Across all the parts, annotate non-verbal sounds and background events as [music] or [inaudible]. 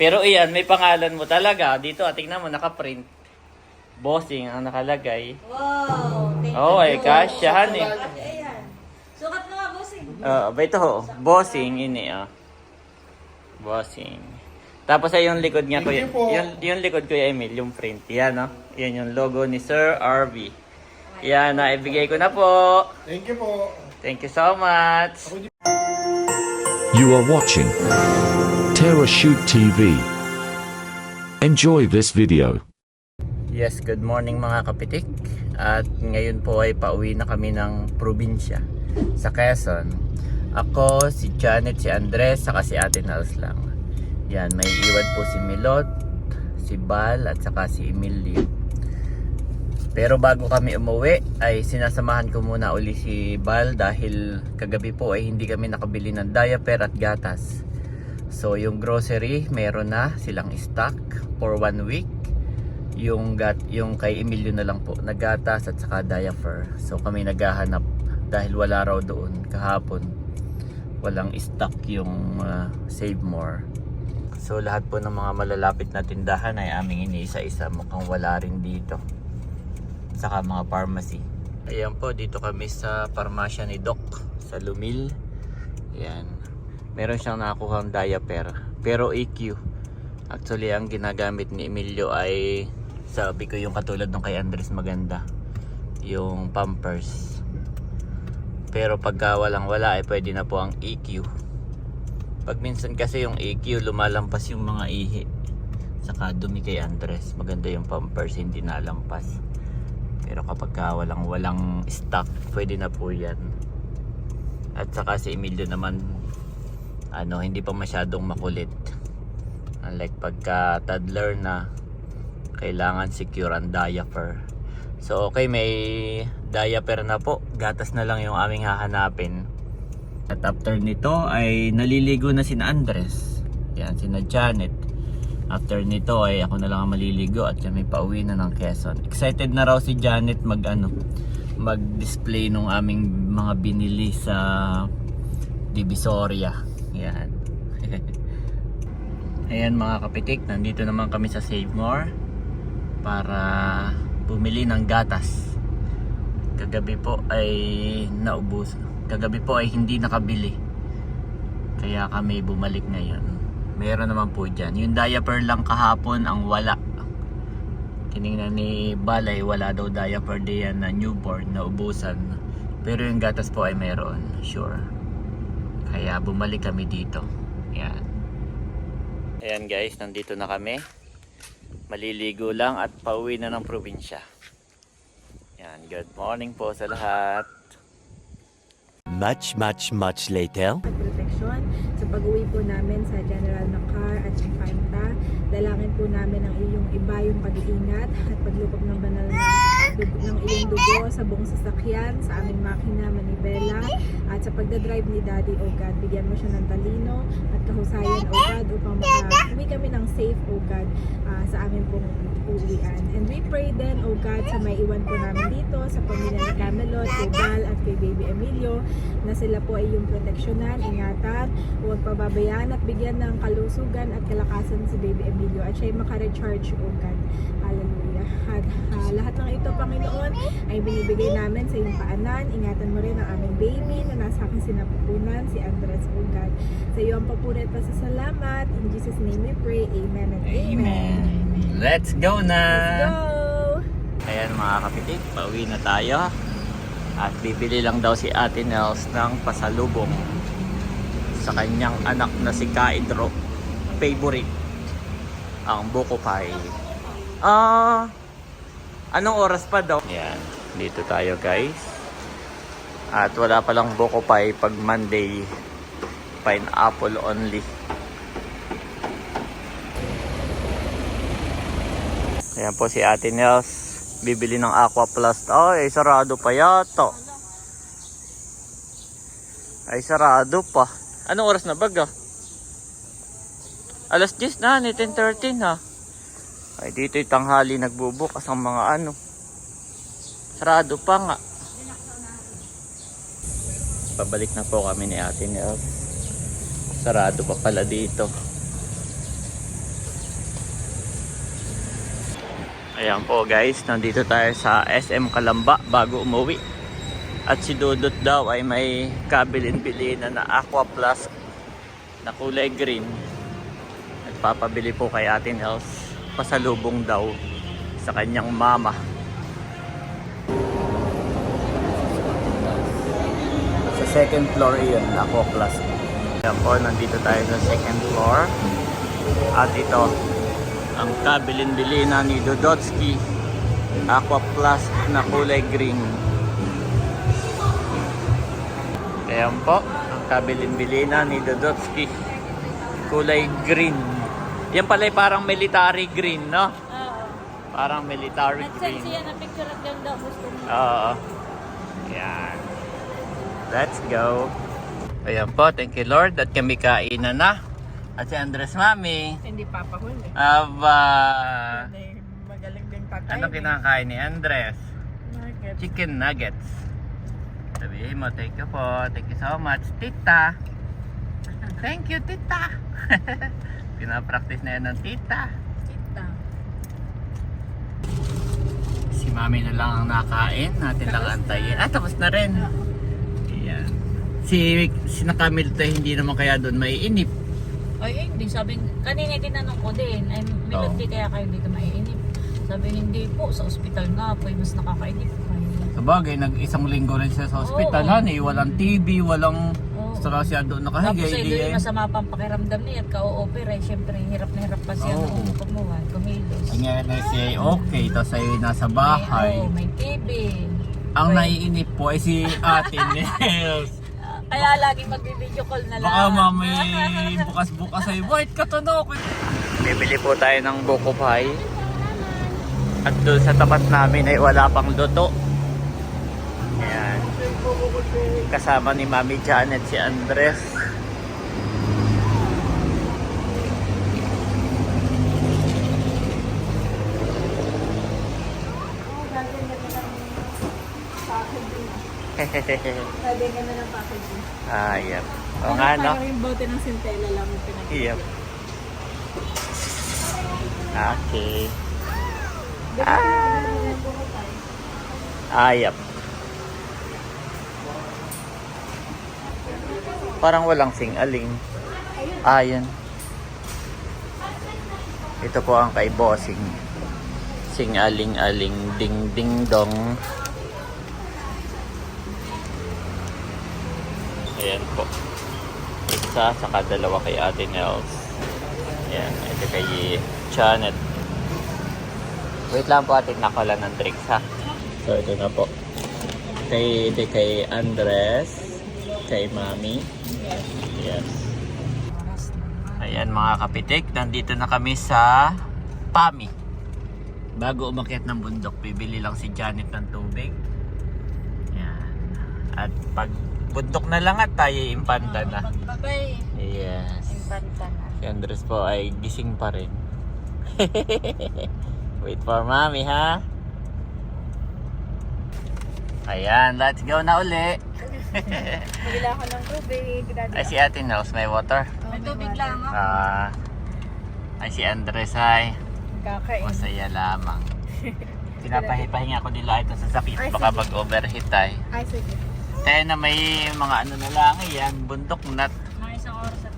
Pero iyan, may pangalan mo talaga. Dito, ah, tingnan mo, nakaprint. Bossing ang nakalagay. Wow! Thank you. ay kasyahan eh. Kasya yan. Sukat mo nga, bossing. Uh, ba ito ho? Bossing, ini ah. Bossing. Tapos ay yung likod ko, Thank you po. yung, yung likod ko Emil, yung print. Yan no? Yan yung logo ni Sir RV. Yan, naibigay ko na po. Thank you po. Thank you so much. You are watching Terra Shoot TV. Enjoy this video. Yes, good morning mga kapitik. At ngayon po ay pauwi na kami ng probinsya sa Quezon. Ako, si Janet, si Andres, saka si Ate Nels lang. Yan, may iwan po si Milot, si Bal, at saka si Emilio. Pero bago kami umuwi, ay sinasamahan ko muna uli si Bal dahil kagabi po ay hindi kami nakabili ng diaper at gatas. So yung grocery, meron na silang stock for one week. Yung gat yung kay Emilio na lang po nagatas at saka diaper. So kami naghahanap dahil wala raw doon. Kahapon walang stock yung uh, save more. So lahat po ng mga malalapit na tindahan ay aming iniisa-isa. Mukhang wala rin dito. Saka mga pharmacy. Ayan po dito kami sa parmasya ni Doc sa Lumil. Yan meron siyang nakuhang diaper pero EQ Actually, ang ginagamit ni Emilio ay sabi ko yung katulad ng kay Andres maganda. Yung Pampers. Pero pagka walang wala ay pwede na po ang EQ. Pag minsan kasi yung EQ lumalampas yung mga ihi. Saka dumi kay Andres. Maganda yung Pampers, hindi nalampas. Pero kapag ka walang walang stock, pwede na po yan. At saka si Emilio naman ano, hindi pa masyadong makulit. Unlike pagka toddler na kailangan secure ang diaper. So okay, may diaper na po. Gatas na lang yung aming hahanapin. At after nito ay naliligo na si Andres. Yan, sina Janet. After nito ay ako na lang ang maliligo at kami pauwi na ng Quezon. Excited na raw si Janet mag ano, mag-display nung aming mga binili sa Divisoria. Yan. [laughs] Ayan mga kapitik, nandito naman kami sa Save More para bumili ng gatas. Kagabi po ay naubos. Kagabi po ay hindi nakabili. Kaya kami bumalik ngayon. Meron naman po dyan. Yung diaper lang kahapon ang wala. Tiningnan ni Balay, wala daw diaper diyan na newborn na ubusan. Pero yung gatas po ay meron, sure. Kaya bumalik kami dito. Yan. Ayan guys, nandito na kami. Maliligo lang at pauwi na ng probinsya. Yan, good morning po sa lahat. Much, much, much later. at proteksyon sa pag-uwi po namin sa General na car at Infanta. Dalangin po namin ang iyong iba yung pag-iingat at paglupag ng banal na ng iyong dugo sa buong sasakyan, sa aming makina, manibela, at sa pagdadrive ni Daddy, O God. Bigyan mo siya ng talino at kahusayan, O God, upang maka-uwi kami ng safe, O God, ah, sa aming pong uwian. And we pray then, O God, sa may iwan po namin dito, sa pamilya ni Camelot, kay Val, at kay Baby Emilio, na sila po ay yung proteksyonan, ingatan, huwag pababayaan at bigyan ng kalusugan at kalakasan si Baby Emilio at siya ay makarecharge, O God. Hallelujah. At ah, lahat ng ito, Panginoon, ay binibigay namin sa iyong paanan. Ingatan mo rin ang aming baby na nasa aking sinapupunan, si Andres, O God. Sa iyo ang papuri at pasasalamat. In Jesus' name we pray. Amen and amen. Amen. Let's go na! Go! Ayan mga kapitik, pauwi na tayo. At bibili lang daw si Ate Nels ng pasalubong sa kanyang anak na si Kaidro. Favorite. Ang buko pie. Ah, anong oras pa daw? Yan, dito tayo guys. At wala palang buko pie pag Monday. Pineapple only. Ayan po si Ate Nels. Bibili ng Aqua Plus. Ay, sarado pa yata. Ay, sarado pa. Anong oras na baga? Alas 10 na, ni 10.13 ha. Ay dito ay tanghali nagbubukas ang mga ano. Sarado pa nga. Pabalik na po kami ni Ate Nels. Sarado pa pala dito. Ayan po guys, nandito tayo sa SM Kalamba bago umuwi. At si Dudot daw ay may kabilin-bilin na aqua plus na kulay green. Nagpapabili po kay Atin Health pasalubong daw sa kanyang mama. Sa second floor yun, Aqua Plus. Ayan po, nandito tayo sa second floor. At ito, ang kabilin-bilina ni Dodotsky Aqua Plus na kulay green. Ayan po, ang kabilin-bilina ni Dodotsky kulay green. Yan pala ay parang military green, no? Oo. Parang military Nag-send green. siya na picture at lang daw gusto mo. Oo. Yan. Let's go. Ayan po, thank you Lord at kami kainan na. At si Andres Mami. Hindi papahuli. Aba. Magaling din tatay. Ano kinakain ni Andres? Nugget. Chicken nuggets. Sabihin mo, thank you po. Thank you so much, tita. [laughs] Thank you, tita. [laughs] Pinapractice na yan ng tita. Kita. Si mami na lang ang nakain. Natin lang antayin. Ah, tapos na rin. Ayan. Si, si Nakamil tayo hindi naman kaya doon may inip. Ay, hindi. Sabi, kanina tinanong ko din, ay, milot Oo. kaya kayo dito maiinip. Sabi, hindi po. Sa ospital nga po, ay mas nakakainip. Sabagay, nag-isang linggo rin siya sa ospital. Oo. Han, eh. Walang TV, walang Oo. stress siya doon Tapos nakahigay. ay Di, doon eh. masama pang pakiramdam niya at ka-o-opera. eh, Siyempre, hirap na hirap pa siya Oo. nung kumuha, kumilos. Ang nga siya okay, tapos ay nasa bahay. May, oo, may TV. Ang May- naiinip po ay si Ate [laughs] Nels. Kaya lagi magbibideo call na lang. Baka mamay [laughs] bukas-bukas ay white katunok. Bibili po tayo ng buko pie. At doon sa tapat namin ay wala pang luto. Kasama ni Mami Janet si Andres. Pwede ka na ng packaging. ah, yep. O nga no? Parang yung bote ng Centella lang yung pinag Yep. Okay. Ah. Ah, yep. Parang walang sing-aling. Ah, yan. Ito po ang kay bossing. Sing-aling-aling ding-ding-dong. Ayan po. Isa, saka dalawa kay Ate Nels. Ayan, ito kay Janet. Wait lang po atin nakala ng drinks ha. So ito na po. Kay, ito kay Andres. Kay Mami. Yes. Ayan mga kapitik, nandito na kami sa Pami. Bago umakyat ng bundok, bibili lang si Janet ng tubig. Yan. At pag bundok na lang at tayo impanta na. Pagbabay. Yes. Impanta na. Si Andres po ay gising pa rin. [laughs] Wait for mommy ha. Ayan, let's go na uli. Bigla ako ng tubig. Dati Ay si Ate Nels, may water. May tubig lang ako. Ah, ay si Andres ay kakain. masaya lamang. [laughs] Pinapahipahinga ko nila ito sa sakit. Baka mag-overheat ay. Ay, sige. Tayo na may mga ano na lang yan, bundok nat. Mga isang oras at.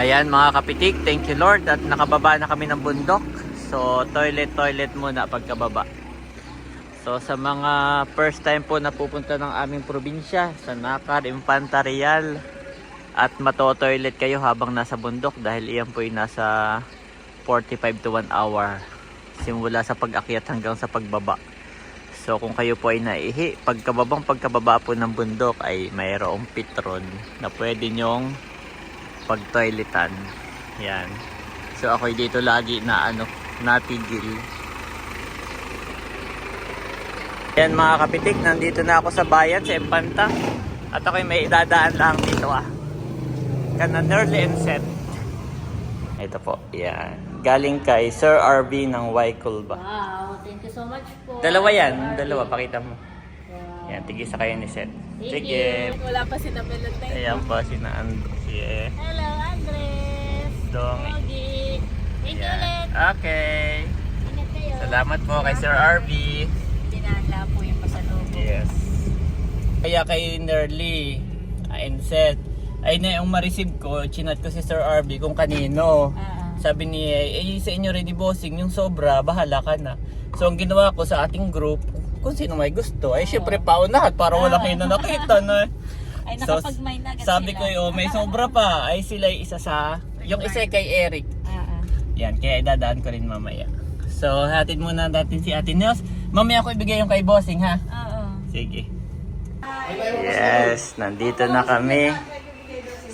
Ayan mga kapitik, thank you Lord at nakababa na kami ng bundok. So toilet toilet muna pagkababa. So sa mga first time po na pupunta ng aming probinsya sa Nakar, Infanta at mato-toilet kayo habang nasa bundok dahil iyan po ay nasa 45 to 1 hour simula sa pag-akyat hanggang sa pagbaba. So kung kayo po ay naihi, pagkababang pagkababa po ng bundok ay mayroong pitron na pwede nyong pag-toiletan. Yan. So ako dito lagi na ano, natigil. Yan mga kapitik, nandito na ako sa bayan sa Empanta. At ako'y may idadaan lang dito ah. Kanan early and set. Ito po, yan. Galing kay Sir RV ng Yculba. Wow, thank you so much po. Dalawa yan, dalawa, pakita mo. Yan, tigisa kayo ni Seth. Thank Sige. Wala pa si Namelot na. Ayan po, si Naan. Si eh, Hello, Andres. Dong. Thank you ulit. Okay. Salamat po kay Sir RV. Dinala po yung pasalubong. Yes. Kaya kay Nerly and said, ay na yung ma-receive ko, chinat ko si Sir RV kung kanino. Ah, Sabi ni eh sa inyo ready bossing, yung sobra, bahala ka na. So ang ginawa ko sa ating group, kung sino may gusto, ay syempre paunahan para wala kayo na nakita na. [laughs] ay, So, nakapag-may na agad Sabi sila. ko, oh, may sobra pa. Ay sila yung isa sa, yung isa kay Eric. Ah, ah. Yan, kaya idadaan ko rin mamaya. So, hatid muna natin si Ate Nels. Mamaya ko ibigay yung kay Bossing, ha? Oo. Sige. Yes, nandito na kami.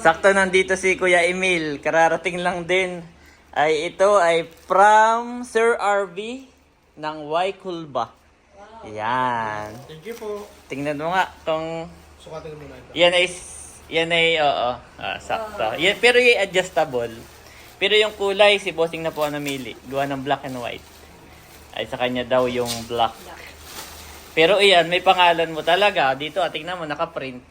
Sakto nandito si Kuya Emil. Kararating lang din. Ay ito ay from Sir RV ng Y Kulba. Yan. Thank you po. Tingnan mo nga tong Sukatin mo na ito. yan ay yan ay oo, ah, sakto. Yan, pero yung adjustable. Pero yung kulay si Bossing na po ang namili. Gawa ng black and white. Ay sa kanya daw yung black. Pero iyan, may pangalan mo talaga. Dito, ah, tingnan mo, nakaprint.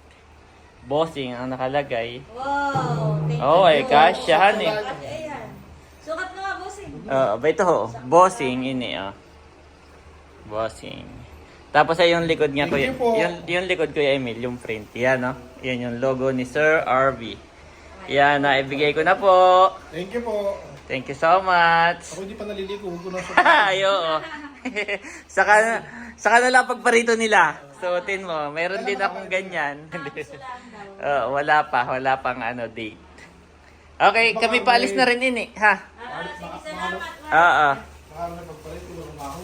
Bossing ang nakalagay. Wow! Thank oh, ay kasyahan eh. Ayan. Sukat mo nga, bossing. Oo, ba ito ho? Bossing, ini ah. Bossing. Tapos ay yung likod niya, Thank kuya. you po. Yung, yung likod kuya Emil, yung print. Yan, no? Yan yung logo ni Sir RV. Yan, naibigay ko na po. Thank you po. Thank you so much. Ako hindi pa naliligo. Huwag ko na sukatin. [laughs] Ay, oo. [laughs] saka, saka na lang pagparito nila. Suotin mo. Meron din akong ganyan. [laughs] Oo, wala pa. Wala pang ano, date. Okay, kami paalis na rin ini, ha? Oo. Pagpalit ko ng maho.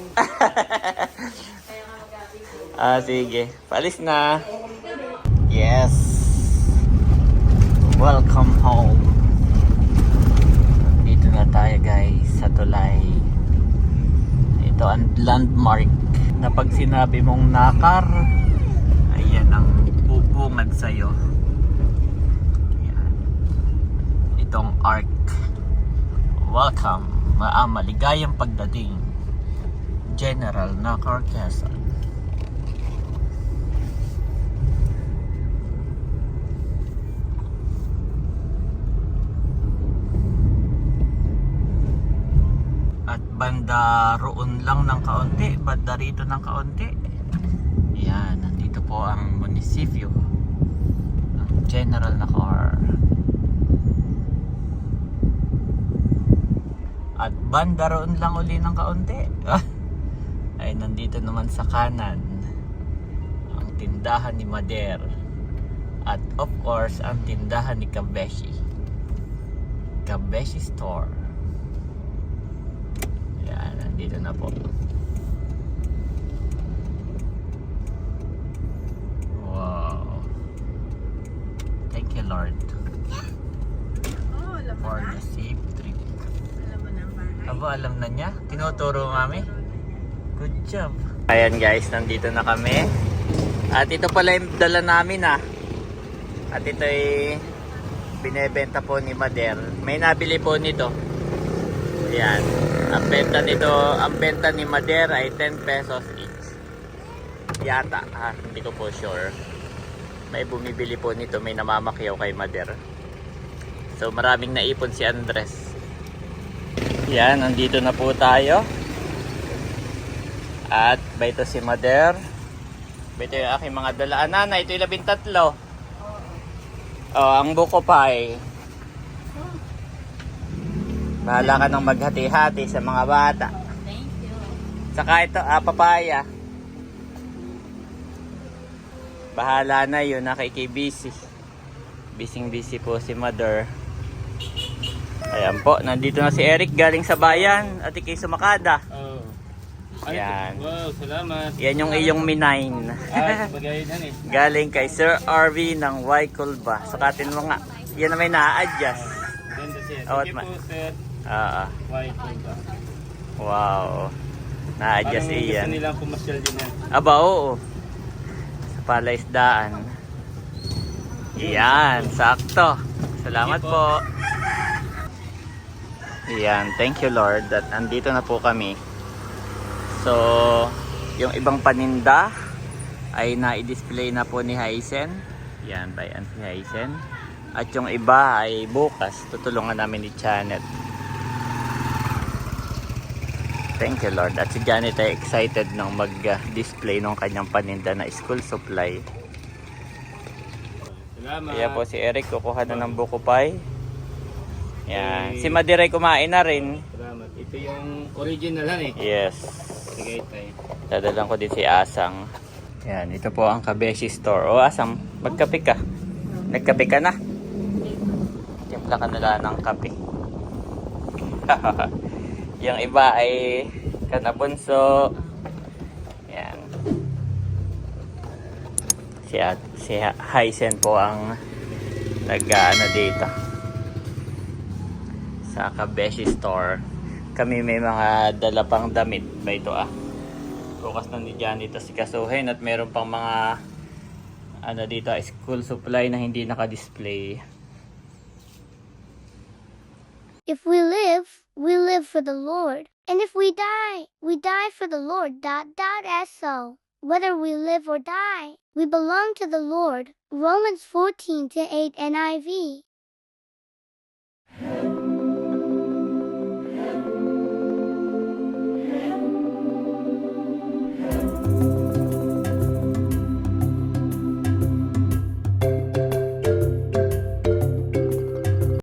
Ah, sige. Paalis na. Yes. Welcome home. Tayo guys sa Tulay. Ito ang landmark na pag sinabi mong nakar, ayan ang bubungad sa'yo. Ayan. Itong arc. Welcome. Ma ah, maligayang pagdating. General Nakar Quezon. At banda roon lang ng kaunti, banda rito ng kaunti. Yan, nandito po ang munisipyo ng General Nakar. At banda roon lang uli ng kaunti. [laughs] Ay nandito naman sa kanan ang tindahan ni Mader. At of course, ang tindahan ni Kabeshi. Kabeshi Store. Nandito na po. Wow. Thank you, Lord, Oh, alam for na. the safe trip. Alam mo na bahay. Aba, alam na niya. Tinuturo mami. Good job. Ayan guys, nandito na kami. At ito pala yung dala namin ah. At ito ay binebenta po ni Mader. May nabili po nito. Ayan. Ang benta nito, ang benta ni Mader ay 10 pesos each. Yata, ha? Hindi ko po sure. May bumibili po nito, may namamakyaw kay Mader. So maraming naipon si Andres. Yan, nandito na po tayo. At ba ito si Mader. Ba ito yung aking mga dalaan. Nana, ito yung labing tatlo. Oh, ang buko pie. Bahala ka nang maghati-hati sa mga bata. Thank you. Saka ito, ah, papaya. Bahala na yun, nakikibisi. Bising busy po si Mother. Ayan po, nandito na si Eric galing sa bayan at ikay sumakada. Oh. Yan. Wow, salamat. Yan yung iyong minain. Ah, [laughs] bagay yan eh. galing kay Sir RV ng Y Kulba. Sukatin mo nga. Yan na may na-adjust. Ganda siya. Oh, Thank you at po, sir. Ah, ah. Po ba? wow. Na-adjust Parang iyan. nilang pumasyal din yan. Aba, oo. Sa palaisdaan. Yan, sakto. Salamat Sige po. Yan, thank you Lord that andito na po kami. So, yung ibang paninda ay na-display na po ni Haisen. Yan, by si Haisen. At yung iba ay bukas, tutulungan namin ni Janet. Thank you Lord. At si Janet ay excited nung mag-display ng kanyang paninda na school supply. Salamat. Kaya po si Eric kukuha na ng buko pie. Yan. Si Madiray kumain na rin. Salamat. Ito yung original lang eh. Yes. Sige tayo. Dadalang ko din si Asang. Yan, ito po ang Kabeshi Store. O Asang, magkape ka. Nagkape ka na. Timpla ka nila ng kape. [laughs] yung iba ay kanabunso. Yan. Si, si Hysen po ang nag-ano dito. Sa Kabeshi Store. Kami may mga dala pang damit ba ito ah. Bukas na ni Johnny ito si Kasuhin at meron pang mga ano dito school supply na hindi naka-display. If we live, we live for the Lord. And if we die, we die for the Lord. Dot dot so. Whether we live or die, we belong to the Lord. Romans 14 to 8 NIV.